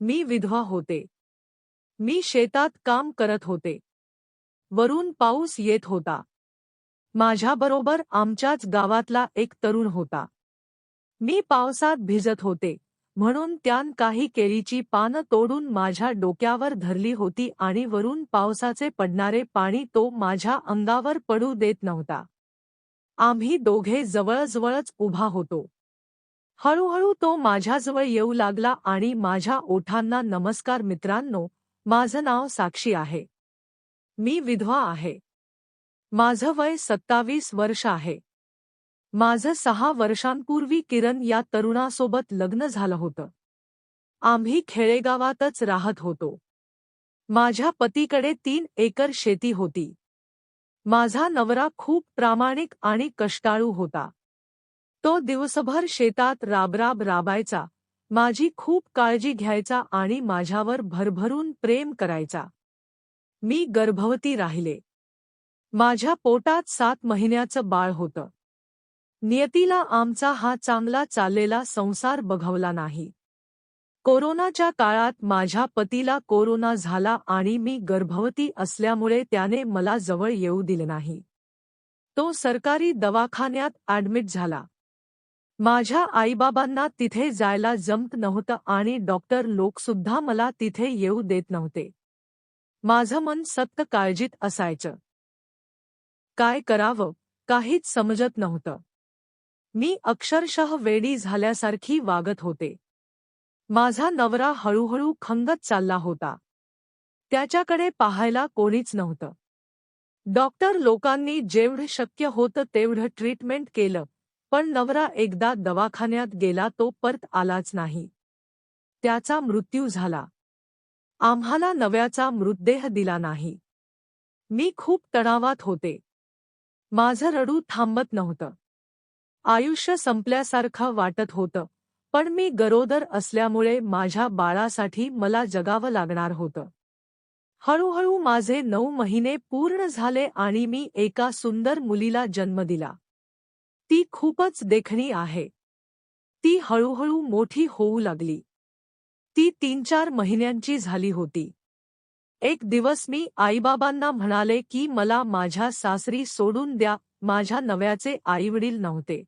मी विधवा होते. मी शेतात काम करत होते. वरून पाऊस येत होता. माझ्याबरोबर आमच्याच गावातला एक तरुण होता. मी पावसात भिजत होते म्हणून त्यान काही केळीची पानं तोडून माझ्या डोक्यावर धरली होती आणि वरून पावसाचे पडणारे पाणी तो माझ्या अंगावर पडू देत नव्हता. आम्ही दोघे जवळजवळच उभा होतो. हळूहळू तो माझ्याजवळ येऊ लागला आणि माझ्या ओठांना नमस्कार मित्रांनो माझं नाव साक्षी आहे. मी विधवा आहे. माझं वय सत्तावीस वर्ष आहे. माझं सहा वर्षांपूर्वी किरण या तरुणासोबत लग्न झालं होतं. आम्ही खेडेगावातच राहत होतो. माझ्या पतीकडे तीन एकर शेती होती. माझा नवरा खूप प्रामाणिक आणि कष्टाळू होता. तो दिवसभर शेतात राबराब राबायचा. माझी खूप काळजी घ्यायचा आणि माझ्यावर भरभरून प्रेम करायचा. मी गर्भवती राहिले. माझ्या पोटात सात महिन्याचं बाळ होतं. नियतीला आमचा हा चांगला चाललेला संसार बघवला नाही. कोरोनाच्या काळात माझ्या पतीला कोरोना झाला आणि मी गर्भवती असल्यामुळे त्याने मला जवळ येऊ दिले नाही. तो सरकारी दवाखान्यात ॲडमिट झाला. माझ्या आईबाबांना तिथे जायला जमत नव्हतं आणि डॉक्टर लोकसुद्धा मला तिथे येऊ देत नव्हते. माझं मन सक्त काळजीत असायचं. काय करावं काहीच समजत नव्हतं. मी अक्षरशः वेडी झाल्यासारखी वागत होते. माझा नवरा हळूहळू खंगत चालला होता. त्याच्याकडे पाहायला कोणीच नव्हतं. डॉक्टर लोकांनी जेवढं शक्य होतं तेवढं ट्रीटमेंट केलं. पण नवरा एकदा दवाखान्यात गेला तो परत आलाच नाही. त्याचा मृत्यू झाला. आम्हाला नव्याचा मृतदेह दिला नाही. मी खूप तणावात होते. माझं रडू थांबत नव्हतं. आयुष्य संपल्यासारखं वाटत होतं पण मी गरोदर असल्यामुळे माझ्या बाळासाठी मला जगावं लागणार होतं. हळूहळू माझे नऊ महिने पूर्ण झाले आणि मी एका सुंदर मुलीला जन्म दिला. ती खूपच देखणी आहे. ती हळूहळू मोठी होऊ लागली. ती तीन चार महिन्यांची झाली होती. एक दिवस मी आईबाबांना म्हणाले की मला माझ्या सासरी सोडून द्या माझ्या नव्याचे आईवडील नव्हते.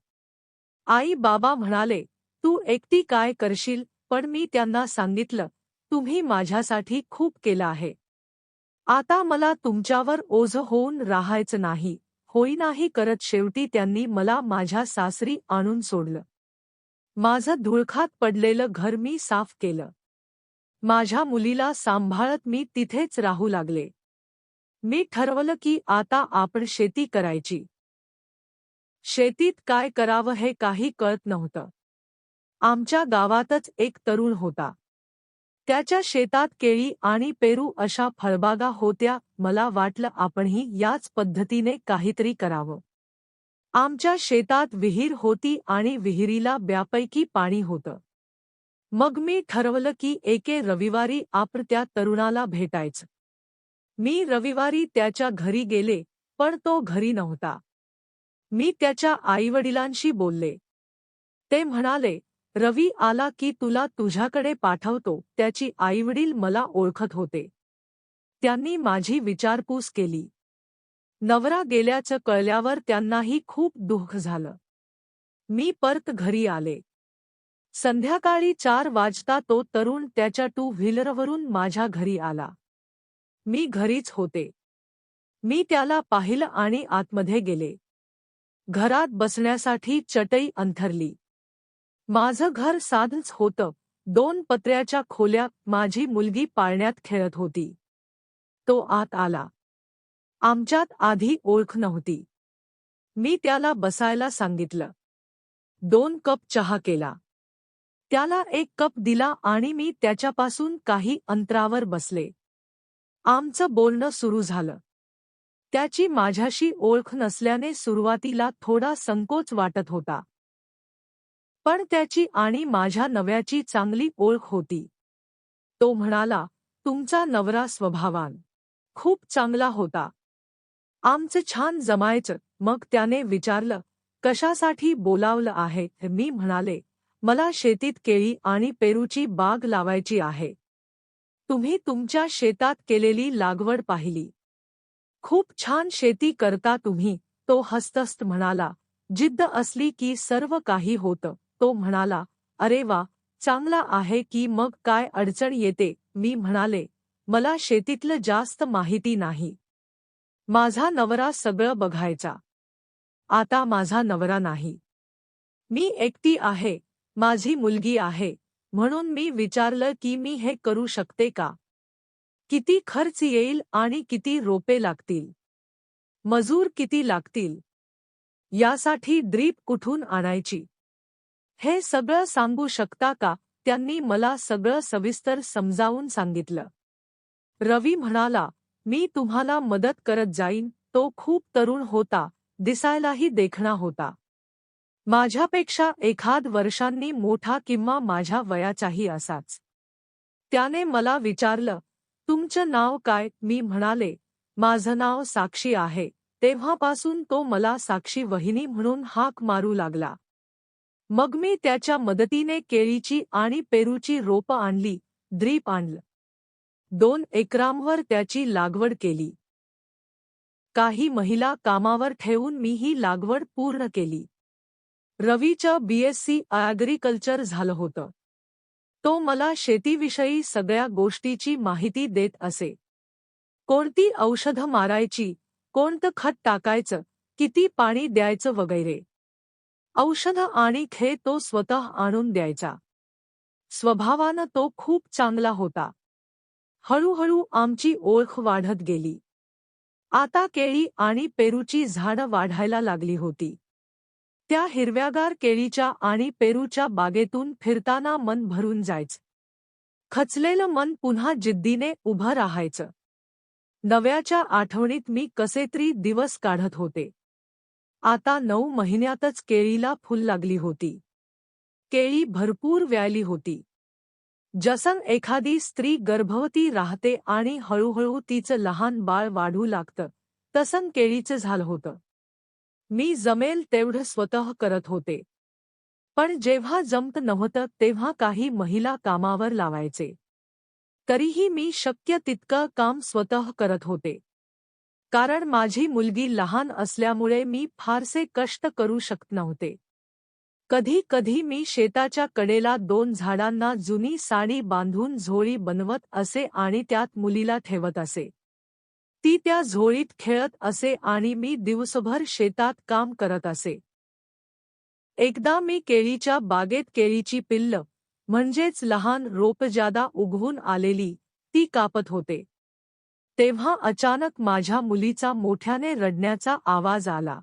आई बाबा म्हणाले तू एकटी काय करशील पण मी त्यांना सांगितलं तुम्ही माझ्यासाठी खूप केलं आहे. आता मला तुमच्यावर ओझ होऊन राहायचं नाही. होईनाही करत शेवटी त्यांनी मला माझ्या सासरी आणून सोडलं. माझं धुळखात पडलेलं घर मी साफ केलं. माझ्या मुलीला सांभाळत मी तिथेच राहू लागले. मी ठरवलं की आता आपण शेती करायची. शेतीत काय करावं हे काही कळत नव्हतं. आमच्या गावातच एक तरुण होता. त्याच्या शेतात केळी आणि पेरू अशा फळबागा होत्या मला वाटलं आपणही याच पद्धतीने काहीतरी करावं. आमच्या शेतात विहीर होती आणि विहिरीला ब्यापैकी पाणी होतं. मग मी ठरवलं की एके रविवारी आपण त्या तरुणाला भेटायचं. मी रविवारी त्याच्या घरी गेले पण तो घरी नव्हता. मी त्याच्या आईवडिलांशी बोलले. ते म्हणाले रवी आला की तुला तुझ्याकडे पाठवतो त्याची आईवडील मला ओळखत होते. त्यांनी माझी विचारपूस केली. नवरा गेल्याचं कळल्यावर त्यांनाही खूप दुःख झालं. मी परत घरी आले. संध्याकाळी चार वाजता तो तरुण त्याच्या टू व्हीलरवरून माझ्या घरी आला. मी घरीच होते. मी त्याला पाहिलं आणि आतमध्ये गेले. घरात बसण्यासाठी चटई अंथरली. माझं घर साधच होतं. दोन पत्र्याच्या खोल्या माझी मुलगी पाळण्यात खेळत होती. तो आत आला. आमच्यात आधी ओळख नव्हती. मी त्याला बसायला सांगितलं. दोन कप चहा केला. त्याला एक कप दिला आणि मी त्याच्यापासून काही अंतरावर बसले. आमचं बोलणं सुरू झालं. त्याची माझ्याशी ओळख नसल्याने सुरुवातीला थोडा संकोच वाटत होता. पण त्याची आणि माझ्या नव्याची चांगली ओळख होती. तो म्हणाला तुमचा नवरा स्वभावान. खूप चांगला होता. आमचं छान जमायचं. मग त्याने विचारलं कशासाठी बोलावलं आहे? मी म्हणाले मला शेतीत केळी आणि पेरूची बाग लावायची आहे. तुम्ही तुमच्या शेतात केलेली लागवड पाहिली. खूप छान शेती करता तुम्ही. तो हस्तस्त म्हणाला जिद्द असली की सर्व काही होतं. तो म्हणाला अरे वा चांगला आहे की मग काय अडचण येते मी म्हणाले मला शेतीतलं जास्त माहिती नाही. माझा नवरा सगळं बघायचा. आता माझा नवरा नाही. मी एकटी आहे माझी मुलगी आहे म्हणून मी विचारलं की मी हे करू शकते का? किती खर्च येईल आणि किती रोपे लागतील? मजूर किती लागतील? यासाठी द्रीप कुठून आणायची? हे सगळं सांगू शकता का? त्यांनी मला सगळं सविस्तर समजावून सांगितलं. रवी म्हणाला मी तुम्हाला मदत करत जाईन. तो खूप तरुण होता. दिसायलाही देखणा होता. माझ्यापेक्षा एखाद वर्षांनी मोठा किंवा माझ्या वयाचाही असाच. त्याने मला विचारलं तुमचं नाव काय? मी म्हणाले माझं नाव साक्षी आहे. तेव्हापासून तो मला साक्षी वहिनी म्हणून हाक मारू लागला. मग मी त्याच्या मदतीने केळीची आणि पेरूची रोपं आणली द्रीप आणलं. दोन एकरांवर त्याची लागवड केली. काही महिला कामावर ठेवून मी ही लागवड पूर्ण केली. रवीच्या बीएससी ॲग्रिकल्चर झालं होतं. तो मला शेतीविषयी सगळ्या गोष्टीची माहिती देत असे. कोणती औषधं मारायची कोणतं खत टाकायचं किती पाणी द्यायचं वगैरे. औषधं आणि खे तो स्वतः आणून द्यायचा. स्वभावानं तो खूप चांगला होता. हळूहळू आमची ओळख वाढत गेली. आता केळी आणि पेरूची झाडं वाढायला लागली होती. त्या हिरव्यागार केळीच्या आणि पेरूच्या बागेतून फिरताना मन भरून जायचं. खचलेलं मन पुन्हा जिद्दीने उभं राहायचं. नव्याच्या आठवणीत मी कसेतरी दिवस काढत होते. आता नऊ महिन्यातच केळीला फुल लागली होती. केळी भरपूर व्यायली होती. जसन एखादी स्त्री गर्भवती राहते आणि हळूहळू तिचं लहान बाळ वाढू लागतं तसन केळीचं झालं होतं. मी जमेल तेवढं स्वतः करत होते. पण जेव्हा जमत नव्हतं तेव्हा काही महिला कामावर लावायचे. तरीही मी शक्य तितकं काम स्वतः करत होते. कारण माझी मुलगी लहान असल्यामुळे मी फारसे कष्ट करू शकत नव्हते. कधी कधी मी शेताच्या कडेला दोन झाडांना जुनी साडी बांधून झोळी बनवत असे आणि त्यात मुलीला ठेवत असे. ती त्या झोळीत खेळत असे आणि मी दिवसभर शेतात काम करत असे. एकदा मी केळीच्या बागेत केळीची पिल्ल म्हणजेच लहान रोपजादा उगवून आलेली ती कापत होते. तेव्हा अचानक माझ्या मुलीचा मोठ्याने रडण्याचा आवाज आला.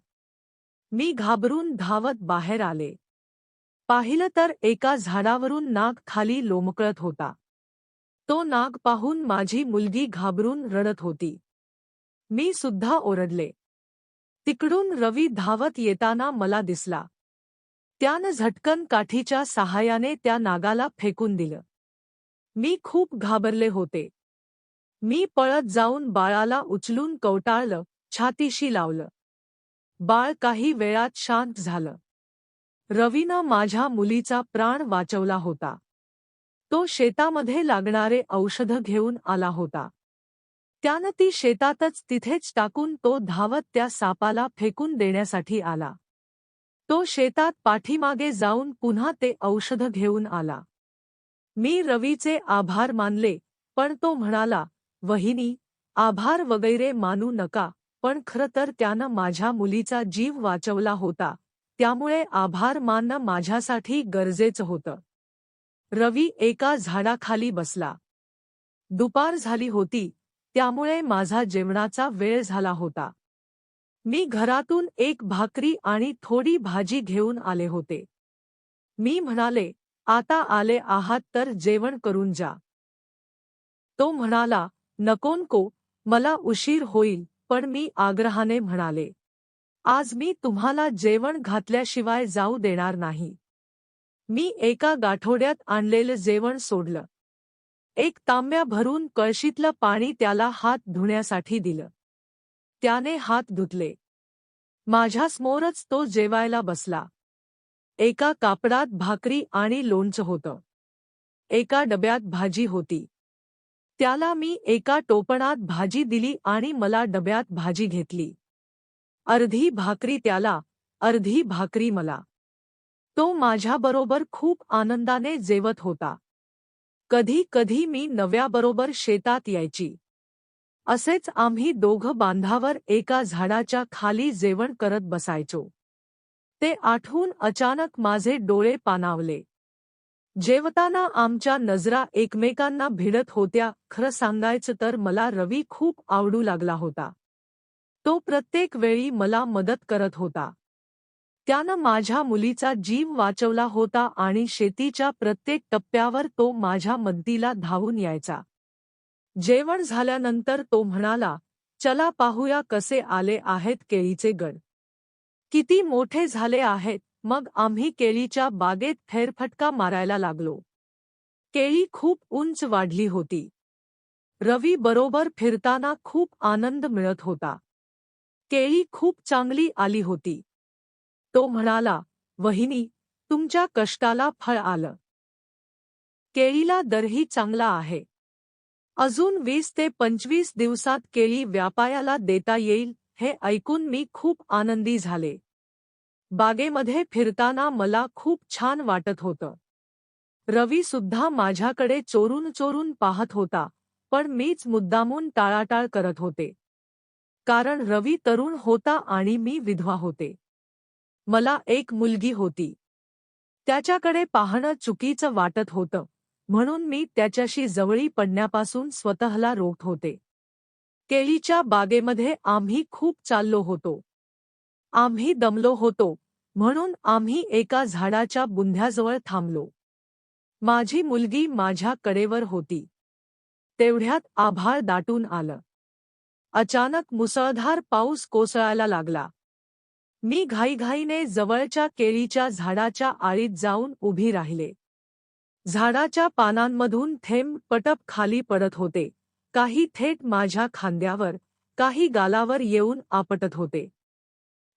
मी घाबरून धावत बाहेर आले. पाहिलं तर एका झाडावरून नाग खाली लोमकळत होता. तो नाग पाहून माझी मुलगी घाबरून रडत होती. मी सुद्धा ओरडले. तिकडून रवी धावत येताना मला दिसला. त्यानं झटकन काठीच्या सहाय्याने त्या नागाला फेकून दिलं. मी खूप घाबरले होते. मी पळत जाऊन बाळाला उचलून कवटाळलं छातीशी लावलं. बाळ काही वेळात शांत झालं. रवीनं माझ्या मुलीचा प्राण वाचवला होता. तो शेतामध्ये लागणारे औषध घेऊन आला होता. त्यानं ती शेतातच तिथेच टाकून तो धावत त्या सापाला फेकून देण्यासाठी आला. तो शेतात पाठीमागे जाऊन पुन्हा ते औषध घेऊन आला. मी रवीचे आभार मानले पण तो म्हणाला वहिनी आभार वगैरे मानू नका पण खरं तर त्यानं माझ्या मुलीचा जीव वाचवला होता. त्यामुळे आभार मानणं माझ्यासाठी गरजेचं होतं. रवी एका झाडाखाली बसला. दुपार झाली होती त्यामुळे माझा जेवणाचा वेळ झाला होता. मी घरातून एक भाकरी आणि थोडी भाजी घेऊन आले होते. मी म्हणाले आता आले आहात तर जेवण करून जा. तो म्हणाला नकोनको मला उशीर होईल पण मी आग्रहाने म्हणाले. आज मी तुम्हाला जेवण घातल्याशिवाय जाऊ देणार नाही. मी एका गाठोड्यात आणलेलं जेवण सोडलं. एक तांब्या भरून कळशीतलं पाणी त्याला हात धुण्यासाठी दिलं. त्याने हात धुतले. माझ्यासमोरच तो जेवायला बसला. एका कापडात भाकरी आणि लोणचं होतं. एका डब्यात भाजी होती. त्याला मी एका टोपणात भाजी दिली आणि मला डब्यात भाजी घेतली. अर्धी भाकरी त्याला अर्धी भाकरी मला. तो माझ्याबरोबर खूप आनंदाने जेवत होता. कधी कधी मी नव्याबरोबर शेतात यायची. असेच आम्ही दोघं बांधावर एका झाडाच्या खाली जेवण करत बसायचो. ते आठवून अचानक माझे डोळे पानावले जेवताना आमच्या नजरा एकमेकांना भिडत होत्या खरं सांगायचं तर मला रवी खूप आवडू लागला होता. तो प्रत्येक वेळी मला मदत करत होता. त्यानं माझ्या मुलीचा जीव वाचवला होता आणि शेतीच्या प्रत्येक टप्प्यावर तो माझ्या मदतीला धावून यायचा. जेवण झाल्यानंतर तो म्हणाला चला पाहूया कसे आले आहेत केळीचे गड. किती मोठे झाले आहेत मग आम्ही केळीच्या बागेत फेरफटका मारायला लागलो. केळी खूप उंच वाढली होती. रवी बरोबर फिरताना खूप आनंद मिळत होता. केळी खूप चांगली आली होती. तो म्हणाला वहिनी तुमच्या कष्टाला फळ आलं. केळीला दरही चांगला आहे. अजून वीस ते पंचवीस दिवसात केळी व्यापायाला देता येईल हे ऐकून मी खूप आनंदी झाले. बागेमध्ये फिरताना मला खूप छान वाटत होतं. रवी सुद्धा माझ्याकडे चोरून चोरून पाहत होता पण मीच मुद्दामून टाळाटाळ करत होते. कारण रवी तरुण होता आणि मी विधवा होते. मला एक मुलगी होती. त्याच्याकडे पाहणं चुकीचं वाटत होतं म्हणून मी त्याच्याशी जवळी पडण्यापासून स्वतःला रोखत होते. केळीच्या बागेमध्ये आम्ही खूप चाललो होतो. आम्ही दमलो होतो. म्हणून आम्ही एका झाडाच्या बुंध्याजवळ थांबलो. माझी मुलगी माझ्या कडेवर होती. तेवढ्यात आभाळ दाटून आलं. अचानक मुसळधार पाऊस कोसळायला लागला. मी घाईघाईने जवळच्या केळीच्या झाडाच्या आळीत जाऊन उभी राहिले. झाडाच्या पानांमधून थेंब पटप खाली पडत होते. काही थेट माझ्या खांद्यावर काही गालावर येऊन आपटत होते.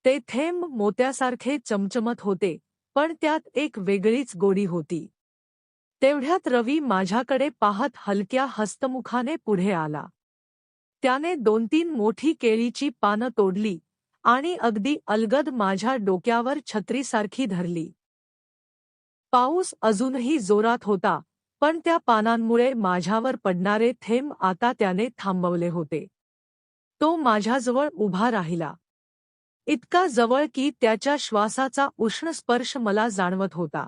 ते थेंब मोत्यासारखे चमचमत होते पण त्यात एक वेगळीच गोडी होती. तेवढ्यात रवी माझ्याकडे पाहत हलक्या हस्तमुखाने पुढे आला. त्याने दोन तीन मोठी केळीची पानं तोडली आणि अगदी अलगद माझ्या डोक्यावर छत्रीसारखी धरली. पाऊस अजूनही जोरात होता पण त्या पानांमुळे माझ्यावर पडणारे थेंब आता त्याने थांबवले होते. तो माझ्याजवळ उभा राहिला. इतका जवळ की त्याच्या श्वासाचा उष्ण स्पर्श मला जाणवत होता.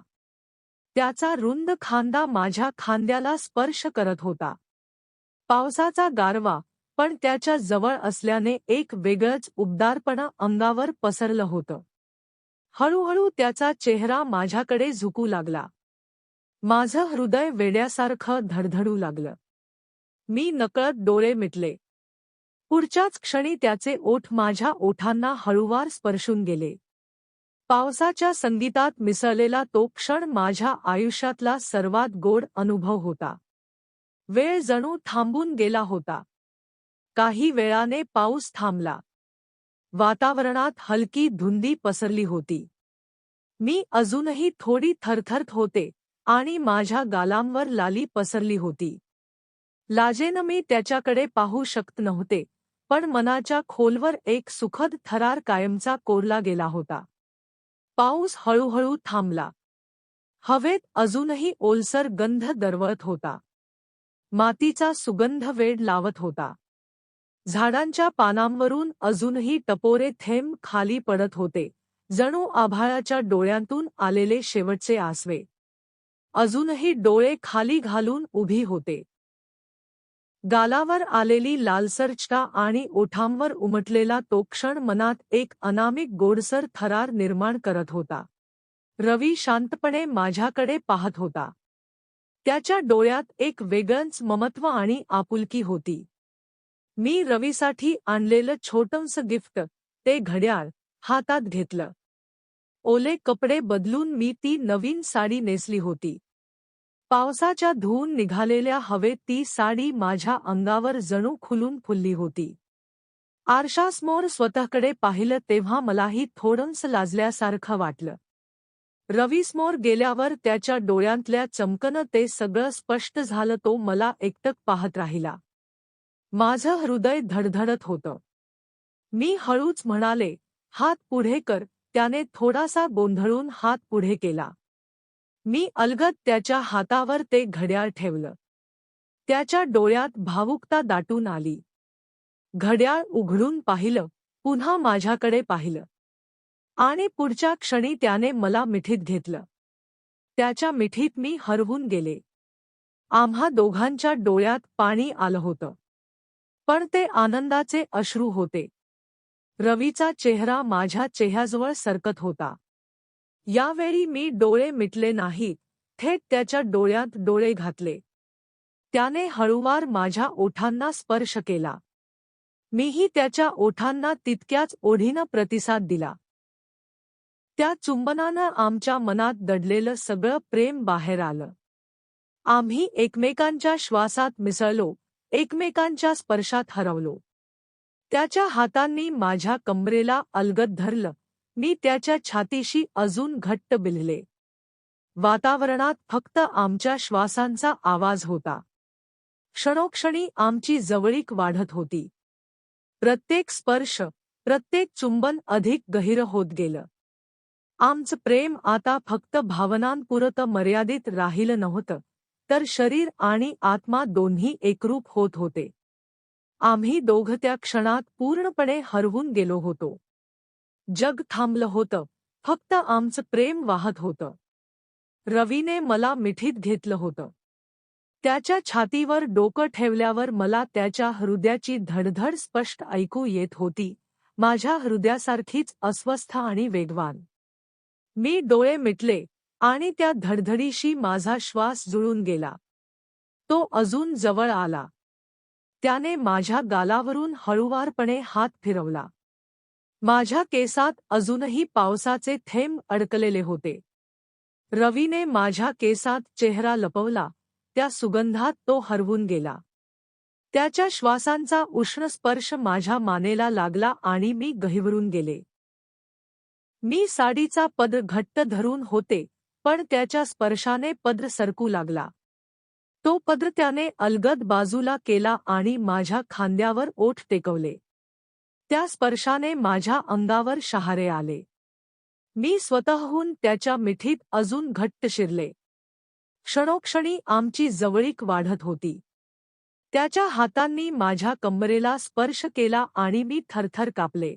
त्याचा रुंद खांदा माझ्या खांद्याला स्पर्श करत होता. पावसाचा गारवा पण त्याच्याजवळ असल्याने एक वेगळंच उबदारपणा अंगावर पसरलं होतं. हळूहळू त्याचा चेहरा माझ्याकडे झुकू लागला. माझं हृदय वेड्यासारखं धडधडू लागलं. मी नकळत डोळे मिटले. पुढच्याच क्षणी त्याचे ओठ माझ्या ओठांना हळूवार स्पर्शून गेले. पावसाच्या संगीतात मिसळलेला तो क्षण माझ्या आयुष्यातला सर्वात गोड अनुभव होता. वेळ जणू थांबून गेला होता. काही वेळाने पाऊस थांबला. वातावरणात हलकी धुंदी पसरली होती. मी अजूनही थोडी थरथरत होते आणि माझ्या गालांवर लाली पसरली होती. लाजेनं मी त्याच्याकडे पाहू शकत नव्हते. पण मनाच्या खोलवर एक सुखद थरार कायमचा कोरला गेला होता. पाऊस हळूहळू थांबला. हवेत अजूनही ओलसर गंध दरवळत होता. मातीचा सुगंध वेड लावत होता. झाडांच्या पानांवरून अजूनही टपोरे थेंब खाली पडत होते. जणू आभाळाच्या डोळ्यांतून आलेले शेवटचे आसवे. अजूनही डोळे खाली घालून उभी होते. गालावर आलेली लालसरच्या आणि ओठांवर उमटलेला तो क्षण मनात एक अनामिक गोडसर थरार निर्माण करत होता. रवी शांतपणे माझ्याकडे पाहत होता. त्याच्या डोळ्यात एक वेगळंच ममत्व आणि आपुलकी होती. मी रवीसाठी आणलेलं छोटंसं गिफ्ट ते घड्याळ हातात घेतलं. ओले कपडे बदलून मी ती नवीन साडी नेसली होती. पावसाच्या धुवून निघालेल्या हवेत ती साडी माझ्या अंगावर जणू खुलून फुलली होती. आरशासमोर स्वतःकडे पाहिलं तेव्हा मलाही थोडंस लाजल्यासारखं वाटलं. रवीसमोर गेल्यावर त्याच्या डोळ्यांतल्या चमकनं ते सगळं स्पष्ट झालं तो मला एकटक पाहत राहिला. माझं हृदय धडधडत होतं. मी हळूच म्हणाले हात पुढे कर त्याने थोडासा गोंधळून हात पुढे केला. मी अलगद त्याच्या हातावर ते घड्याळ ठेवलं. त्याच्या डोळ्यात भावुकता दाटून आली. घड्याळ उघडून पाहिलं पुन्हा माझ्याकडे पाहिलं. आणि पुढच्या क्षणी त्याने मला मिठीत घेतलं. त्याच्या मिठीत मी हरवून गेले. आम्हा दोघांच्या डोळ्यात पाणी आलं होतं. पण ते आनंदाचे अश्रू होते. रवीचा चेहरा माझ्या चेहऱ्याजवळ सरकत होता. यावेळी मी डोळे मिटले नाहीत थेट त्याच्या डोळ्यात डोळे घातले. त्याने हळूवार माझ्या ओठांना स्पर्श केला. मीही त्याच्या ओठांना तितक्याच ओढीनं प्रतिसाद दिला. त्या चुंबनानं आमच्या मनात दडलेलं सगळं प्रेम बाहेर आलं. आम्ही एकमेकांच्या श्वासात मिसळलो एकमेकांच्या स्पर्शात हरवलो. त्याच्या हातांनी माझ्या कमरेला अलगद धरलं. मी त्याच्या छातीशी अजून घट्ट बिलले वातावरणात फक्त आमच्या श्वासांचा आवाज होता. क्षणोक्षणी आमची जवळीक वाढत होती. प्रत्येक स्पर्श प्रत्येक चुंबन अधिक गहिर होत गेलं. आमचं प्रेम आता फक्त भावनांपुरतं मर्यादित राहिलं नव्हतं तर शरीर आणि आत्मा दोन्ही एकरूप होत होते. आम्ही दोघ त्या क्षणात पूर्णपणे हरवून गेलो होतो. जग थांबलं होतं. फक्त आमचं प्रेम वाहत होतं. रवीने मला मिठीत घेतलं होतं. त्याच्या छातीवर डोकं ठेवल्यावर मला त्याच्या हृदयाची धडधड स्पष्ट ऐकू येत होती. माझ्या हृदयासारखीच अस्वस्थ आणि वेगवान. मी डोळे मिटले आणि त्या धडधडीशी माझा श्वास जुळून गेला. तो अजून जवळ आला. त्याने माझ्या गालावरून हळुवारपणे हात फिरवला. माझ्या केसात अजूनही पावसाचे थेंब अडकलेले होते. रवीने माझ्या केसात चेहरा लपवला त्या सुगंधात तो हरवून गेला. त्याच्या श्वासांचा उष्ण स्पर्श माझ्या मानेला लागला आणि मी गहिवरून गेले. मी साडीचा पद घट्ट धरून होते पण त्याच्या स्पर्शाने पद्र सरकू लागला. तो पद्र त्याने अलगद बाजूला केला आणि माझ्या खांद्यावर ओठ टेकवले. त्या स्पर्शाने माझ्या अंगावर शहारे आले. मी स्वतःहून त्याच्या मिठीत अजून घट्ट शिरले. क्षणोक्षणी आमची जवळीक वाढत होती. त्याच्या हातांनी माझ्या कंबरेला स्पर्श केला आणि मी थरथर कापले.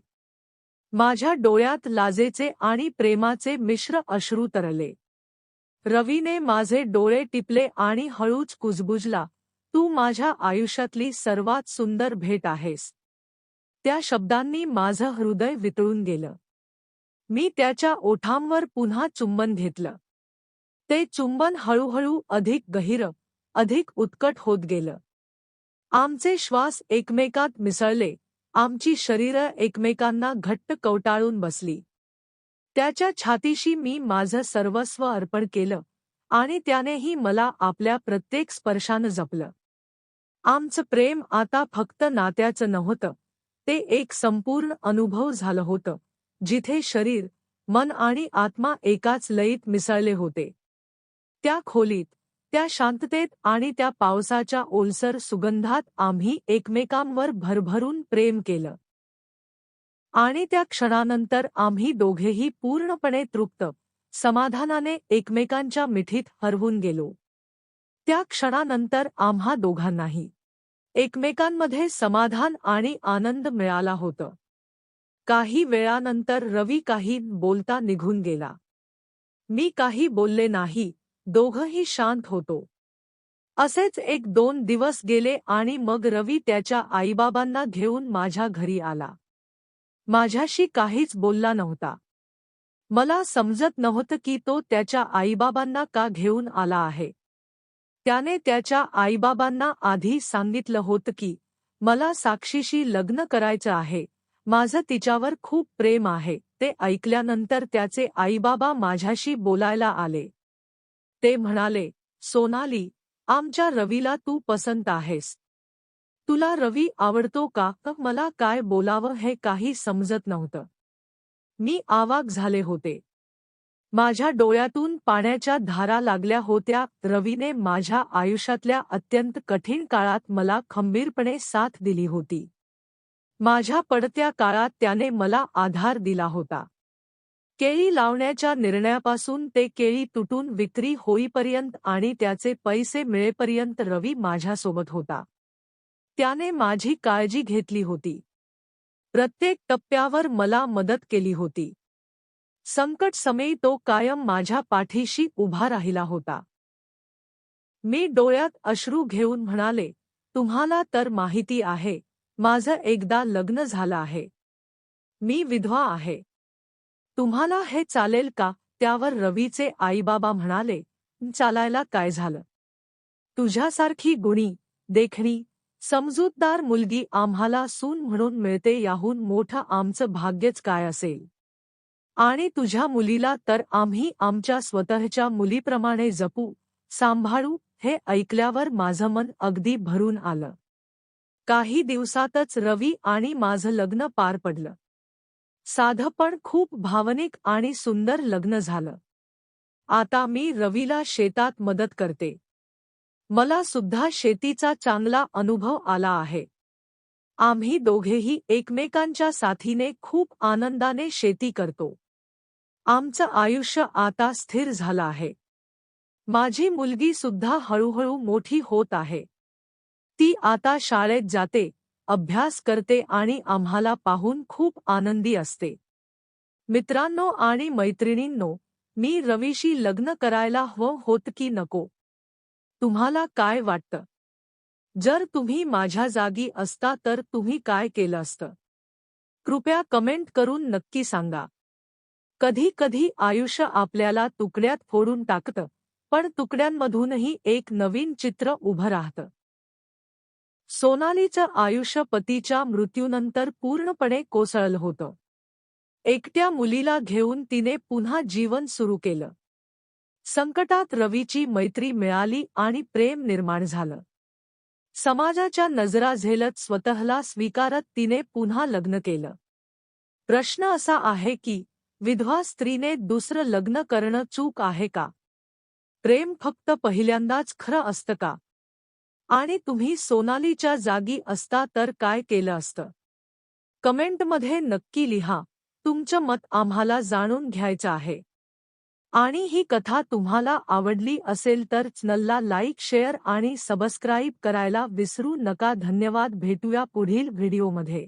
माझ्या डोळ्यात लाजेचे आणि प्रेमाचे मिश्र अश्रू तरले. रवीने माझे डोळे टिपले आणि हळूच कुजबुजला तू माझ्या आयुष्यातली सर्वात सुंदर भेट आहेस. त्या शब्दांनी माझं हृदय वितळून गेलं. मी त्याच्या ओठांवर पुन्हा चुंबन घेतलं. ते चुंबन हळूहळू अधिक गहिर अधिक उत्कट होत गेलं. आमचे श्वास एकमेकात मिसळले आमची शरीरं एकमेकांना घट्ट कवटाळून बसली. त्याच्या छातीशी मी माझं सर्वस्व अर्पण केलं आणि त्यानेही मला आपल्या प्रत्येक स्पर्शानं जपलं. आमचं प्रेम आता फक्त नात्याचं नव्हतं ते एक संपूर्ण अनुभव झालं होतं जिथे शरीर मन आणि आत्मा एकाच लयीत मिसळले होते. त्या खोलीत त्या शांततेत आणि त्या पावसाच्या ओलसर सुगंधात आम्ही एकमेकांवर भरभरून प्रेम केलं. आणि त्या क्षणानंतर आम्ही दोघेही पूर्णपणे तृप्त समाधानाने एकमेकांच्या मिठीत हरवून गेलो. त्या क्षणानंतर आम्हा दोघांनाही एकमेकांमध्ये समाधान आणि आनंद मिळाला होतं. काही वेळानंतर रवी काही बोलता निघून गेला. मी काही बोलले नाही दोघंही शांत होतो. असेच एक दोन दिवस गेले आणि मग रवी त्याच्या आईबाबांना घेऊन माझ्या घरी आला. माझ्याशी काहीच बोलला नव्हता. मला समजत नव्हतं की तो त्याच्या आईबाबांना का घेऊन आला आहे. त्याने त्याच्या आईबाबांना आधी सांगितलं होतं की मला साक्षीशी लग्न करायचं आहे. माझं तिच्यावर खूप प्रेम आहे. ते ऐकल्यानंतर त्याचे आईबाबा माझ्याशी बोलायला आले. ते म्हणाले सोनाली आमच्या रवीला तू पसंत आहेस. तुला रवी आवडतो का? मला काय बोलावं हे काही समजत नव्हतं. मी आवाक झाले होते. माझ्या डोळ्यातून पाण्याच्या धारा लागल्या होत्या. रवीने माझ्या आयुष्यातल्या अत्यंत कठीण काळात मला खंबीरपणे साथ दिली होती. माझ्या पडत्या काळात त्याने मला आधार दिला होता. केळी लावण्याच्या निर्णयापासून ते केळी तुटून विक्री होईपर्यंत आणि त्याचे पैसे मिळेपर्यंत रवी माझ्यासोबत होता. त्याने माझी काळजी घेतली होती. प्रत्येक टप्प्यावर मला मदत केली होती. संकट समयी तो कायम माझ्या पाठीशी उभा राहिला होता. मी डोळ्यात अश्रू घेऊन म्हणाले तुम्हाला तर माहिती आहे माझं एकदा लग्न झालं आहे. मी विधवा आहे. तुम्हाला हे चालेल का? त्यावर रवीचे आईबाबा म्हणाले चालायला काय झालं? तुझ्यासारखी गुणी देखणी समजूतदार मुलगी आम्हाला सून म्हणून मिळते याहून मोठं आमचं भाग्यच काय असेल? आणि तुझ्या मुलीला तर आम्ही आमच्या स्वतःच्या मुलीप्रमाणे जपू सांभाळू हे ऐकल्यावर माझं मन अगदी भरून आलं. काही दिवसातच रवी आणि माझं लग्न पार पडलं. साधं पण खूप भावनिक आणि सुंदर लग्न झालं. आता मी रवीला शेतात मदत करते. मला सुद्धा शेतीचा चांगला अनुभव आला आहे. आम्ही दोघेही एकमेकांच्या साथीने खूप आनंदाने शेती करतो. आमचं आयुष्य आता स्थिर झालं माझी मुलगी सुद्धा हळूहळू मोठी होत आहे. ती आता शाळेत जाते, अभ्यास करते आणि आम्हाला पाहून खूप आनंदी असते. मित्रांनो आणि मैत्रिणींनो, मी रवीशी लग्न करायला हवं होत की नको? तुम्हाला काय वाटतं? जर तुम्ही माझ्या जागी असता तर तुम्ही काय केलं असतं? कृपया कमेंट करून नक्की सांगा. कधी कधी आयुष्य आपल्याला तुकड्यात फोडून टाकतं पण तुकड्यांमधूनही एक नवीन चित्र उभं राहतं. सोनालीचं आयुष्य पतीच्या मृत्यूनंतर पूर्णपणे कोसळलं होतं. एकट्या मुलीला घेऊन तिने पुन्हा जीवन सुरू केलं. संकटात रवीची मैत्री मिळाली आणि प्रेम निर्माण झालं. समाजाच्या नजरा झेलत स्वतःला स्वीकारत तिने पुन्हा लग्न केलं. प्रश्न असा आहे की विधवा स्त्रीने दुसरं लग्न करणं चूक आहे का? प्रेम फक्त पहिल्यांदाच खरं असतं का? आणि तुम्ही सोनालीच्या जागी असता तर काय केलं असतं? कमेंटमध्ये नक्की लिहा. तुमचं मत आम्हाला जाणून घ्यायचं आहे. आणि ही कथा तुम्हाला आवडली असेल तर चॅनलला लाईक शेअर आणि सबस्क्राईब करायला विसरू नका. धन्यवाद. भेटूया पुढील व्हिडिओमध्ये.